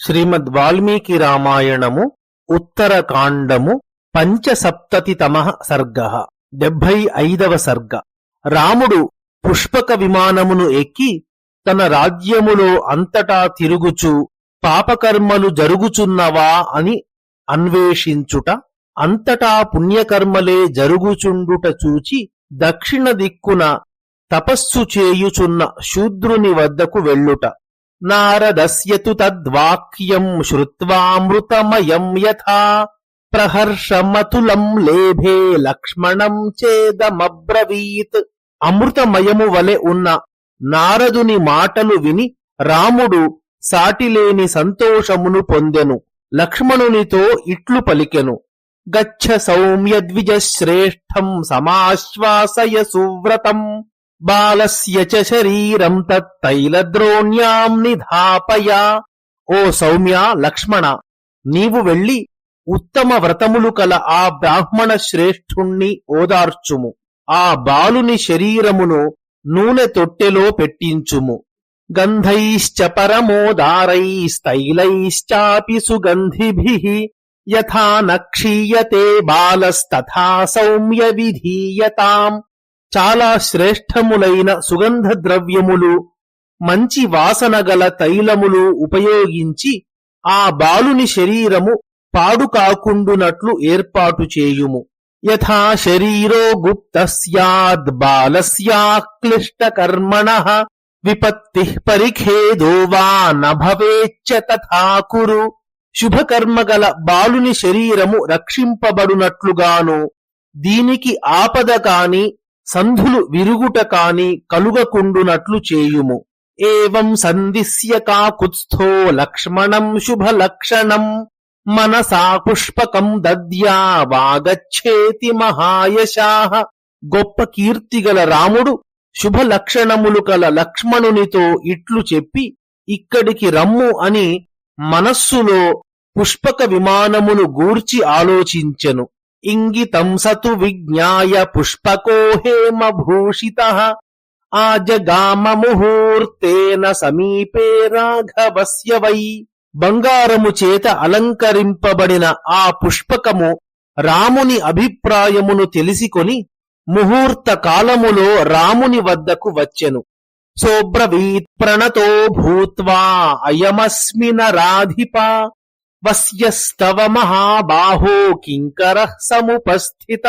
శ్రీమద్ వాల్మీకి రామాయణము ఉత్తరకాండము పంచసప్తతితమ సర్గ. డెబ్బై ఐదవ సర్గ. రాముడు పుష్పక విమానమును ఎక్కి తన రాజ్యములో అంతటా తిరుగుచు పాపకర్మలు జరుగుచున్నవా అని అన్వేషించుట అంతటా పుణ్యకర్మలే జరుగుచుండుట చూచి దక్షిణ దిక్కున తపస్సు చేయుచున్న శూద్రుని వద్దకు వెళ్ళుట. నారదస్యతు తద్వాక్యం శ్రుత్వామృతమయం యథా ప్రహర్షమతులం లేభే లక్ష్మణం చేదమబ్రవీత్. అమృతమయము వలె ఉన్న నారదుని మాటలు విని రాముడు సాటిలేని సంతోషమును పొందెను లక్ష్మణునితో ఇట్లు పలికెను. గచ్చ సౌమ్య ద్విజశ్రేష్టం సమాశ్వాసయ సువ్రతం. బాలస్య శరీరం తత్తైలద్రోణ్యాం నిధాపయా ఓ సౌమ్య లక్ష్మణ నీవు వెళ్ళి ఉత్తమ వ్రతములు కల ఆ బ్రాహ్మణ శ్రేష్ఠుణ్ణి ఓదార్చుము. ఆ బాలుని శరీరమును నూనె తొట్టెలో పెట్టించుము. గంధైశ్చ పరమోదారైస్తైలైశ్చాపి సుగంధిభిః యథా నక్షీయతే బాలస్తథా సౌమ్య విధీయతాం। చాలా శ్రేష్టములైన సుగంధ ద్రవ్యములు మంచి వాసన గల తైలములు ఉపయోగించి ఆ బాలుని శరీరము పాడు కాకుండునట్లు ఏర్పాటు చేయుము. యథా శరీరో గుప్త స్యాద్ బాలస్యాక్లిష్ట కర్మణ విపత్తి పరిఖేదో వా నభవేచ్చ తథా కురు శుభకర్మ గల బాలుని శరీరము రక్షింపబడునట్లుగాను దీనికి ఆపద కాని సంధులు విరుగుట కాని కలుగకుండునట్లు చేయుము. ఏవం సంధిస్య కాకుత్స్థో లక్ష్మణం శుభలక్షణం. మనసా పుష్పకం దద్యా వాగచ్చేతి మహాయశాహ గొప్ప కీర్తిగల రాముడు శుభ లక్షణములు కల లక్ష్మణునితో ఇట్లు చెప్పి ఇక్కడికి రమ్ము అని మనస్సులో పుష్పక విమానమును గూర్చి ఆలోచించెను. ఇంగితం సతు విజ్ఞాయ పుష్పకో హేమభూషిత ఆజగామ ముహూర్తేన సమీపే రాఘవస్య వై. బంగారము చేత అలంకరింపబడిన ఆ పుష్పకము రాముని అభిప్రాయమును తెలిసికొని ముహూర్త కాలములో రాముని వద్దకు వచ్చెను. సోబ్రవీత్ ప్రణతో భూత్వా అయమస్మిన రాధిపా వస్యస్తవ మహాబాహో కింకర సముపస్థిత.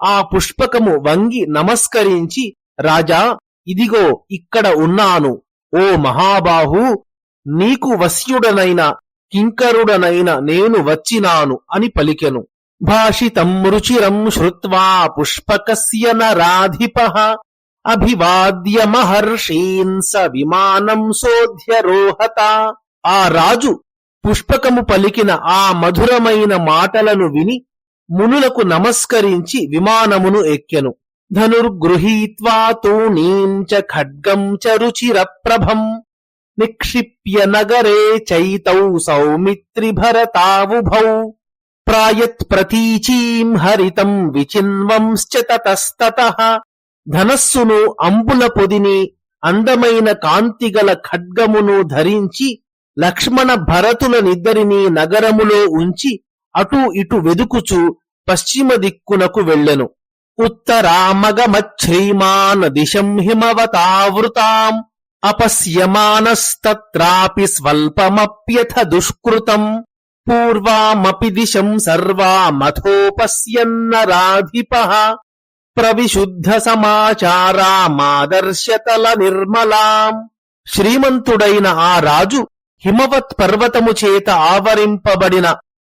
ఆ పుష్పకము వంగి నమస్కరించి రాజా ఇదిగో ఇక్కడ ఉన్నాను. ఓ మహాబాహు నీకు వశ్యుడనైన కింకరుడనైన నేను వచ్చినాను అని పలికెను. భాషితం రుచిరం శ్రుత్వా పుష్పకస్య నరాధిప. అభివాద్య మహర్షీన్ స విమానం సోధ్యరోహత ఆ రాజు పుష్పకము పలికిన ఆ మధురమైన మాటలను విని మునులకు నమస్కరించి విమానమును ఎక్కెను. ధనుర్గృహీత్వా తూణీం చ ఖడ్గం చ రుచిరప్రభం. నిక్షిప్య నగరే చైతౌ సౌమిత్రిభరతావుభౌ. ప్రాయత్ ప్రతీచీం హరితం విచిన్వంశ్చ తతస్తత. ధనస్సును అంబుల పొదిని అందమైన కాంతిగల ఖడ్గమును ధరించి లక్ష్మణ భరతులనిద్దరినీ నగరములో ఉంచి అటూ ఇటు వెదుకుచు పశ్చిమ దిక్కునకు వెళ్ళెను. ఉత్తరామగమచ్ఛ్రీమాన్ దిశం హిమవతావృతాం అపశ్యమానస్తత్రాపి స్వల్పమప్యథ దుష్కృతం. పూర్వామపి దిశం సర్వామథోపశ్యన్నరాధిప. ప్రవిశుద్ధ సమాచారామాదర్శతల నిర్మలాం. శ్రీమంతుడైన ఆ రాజు హిమవత్ పర్వతము చేత ఆవరింపబడిన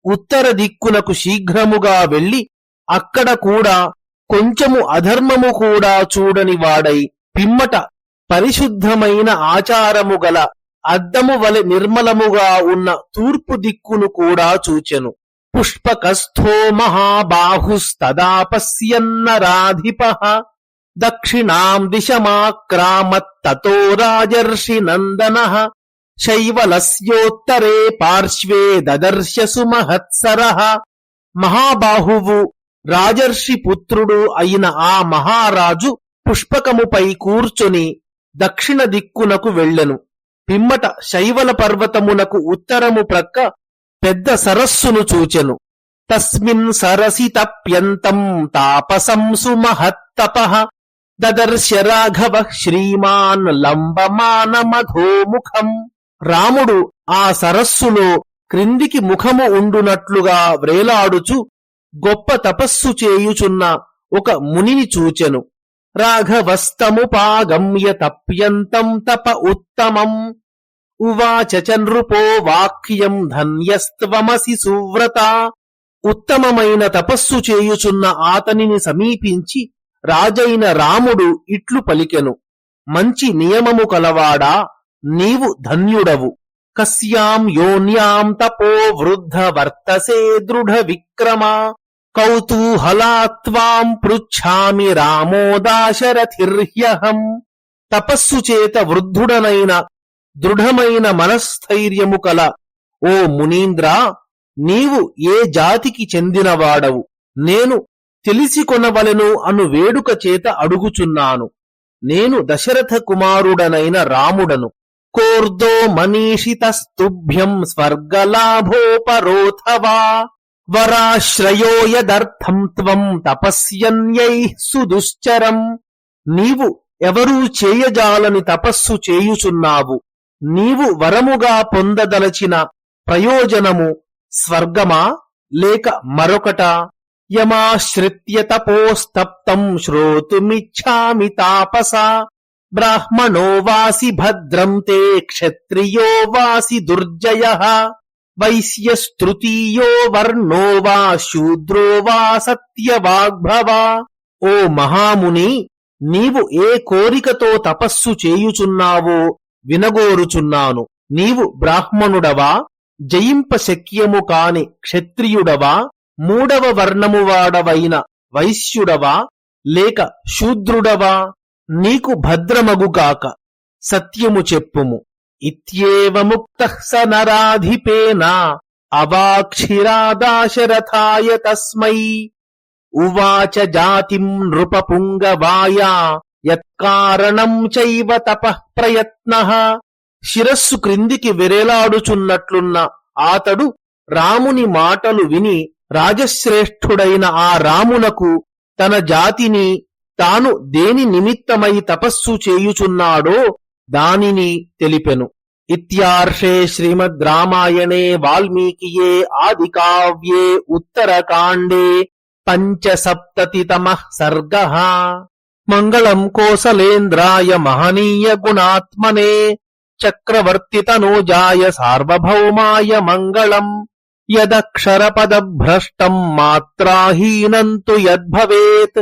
ఉత్తర దిక్కునకు శీఘ్రముగా వెళ్ళి అక్కడ కూడా కొంచెము అధర్మము కూడా చూడని వాడై పిమ్మట పరిశుద్ధమైన ఆచారము గల అద్దము వలె నిర్మలముగా ఉన్న తూర్పు దిక్కును కూడా చూచెను. పుష్పకస్థో మహాబాహుస్తదాపశ్యన్నరాధిప దక్షిణాం దిశమాక్రామత్తతో రాజర్షి నందన శైవలస్యోత్తరే పార్శ్వే దదర్శసు మహత్సర మహాబాహువు రాజర్షి పుత్రుడు అయిన ఆ మహారాజు పుష్పకముపై కూర్చొని దక్షిణ దిక్కునకు వెళ్ళెను. పిమ్మట శైవల పర్వతమునకు ఉత్తరము ప్రక్క పెద్ద సరస్సును చూచెను. తస్మిన్ సరసి తప్యంతం తాపసం సుమహత్తప। దదర్శ రాఘవ శ్రీమాన్ లంబమానమధోముఖం రాముడు ఆ సరస్సులో క్రిందికి ముఖము ఉండునట్లుగా వ్రేలాడుచు గొప్ప తపస్సు చేయుచున్న ఒక మునిని చూచెను. రాఘవస్తముపాగమ్య తప్యంతం తప ఉత్తమం. ఉవాచ నృపో వాక్యం ధన్యస్త్వమసి సువ్రత. ఉత్తమమైన తపస్సు చేయుచున్న ఆతనిని సమీపించి రాజైన రాముడు ఇట్లు పలికెను. మంచి నియమము కలవాడా? నీవు ధన్యుడవు. కస్యాం యోన్యాం తపో వృద్ధ వర్తసే దృఢ విక్రమ. కౌతూహలాత్వాం పృచ్ఛామి రామోదాశరథిర్హ్యహం. తపస్సు చేత వృద్ధుడనైన దృఢమైన మనస్థైర్యము కల. ఓ మునీంద్ర నీవు ఏ జాతికి చెందినవాడవు? నేను తెలిసి కొనవలెను అను వేడుక చేత అడుగుచున్నాను. నేను దశరథ కుమారుడనైన రాముడను. కోర్దో మనీషితస్తుభ్యం స్వర్గలాభోపరోథవా వరాశ్రయో యదర్థం త్వం తపస్యన్యై సుదుశ్చరం నీవు ఎవరూ చేయజాలని తపస్సు చేయుచున్నావు. నీవు వరముగా పొందదలచిన ప్రయోజనము స్వర్గమా లేక మరొకట? యమాశ్రిత్య తపోస్తప్తం శ్రోతుమిచ్ఛామి తాపస। బ్రాహ్మణో వాసి భద్రం తే క్షత్రియో వాసి దుర్జయ వైశ్యస్తృతీయో వర్ణో వా శూద్రో వా సత్యవాగ్భవ ఓ మహాముని నీవు ఏ కోరికతో తపస్సు చేయుచున్నావో వినగోరుచున్నాను. నీవు బ్రాహ్మణుడవా? జయింప శక్యము కాని క్షత్రియుడవా? మూడవ వర్ణమువాడవైన వైశ్యుడవా? లేక శూద్రుడవా? నీకు భద్రమగుగాక సత్యము చెప్పుము. ఇత్యేవముక్త స నరాధిపేన అవాక్షిరాదాశరథాయ తస్మై. ఉవాచ జాతిం నృపపుంగవాయా యత్కారణం చైవ తపః ప్రయత్న. శిరస్సు క్రిందికి విరేలాడుచున్నట్లున్న ఆతడు రాముని మాటలు విని రాజశ్రేష్ఠుడైన ఆ రామునకు తన జాతిని తాను దేని నిమిత్తమై తపస్సు చేయుచున్నాడో దానిని తెలిపెను. ఇత్యార్షే శ్రీమద్ రామాయణే వాల్మీకియే ఆది కావ్యే ఉత్తరకాండే పంచసప్తతితమ సర్గ. మంగళం కోసలేంద్రాయ మహనీయ గుణాత్మనే చక్రవర్తి తనూజాయ సార్వభౌమాయ మంగళం యదక్షరపదభ్రష్టం మాత్రాహీనం తు యద్భవేత్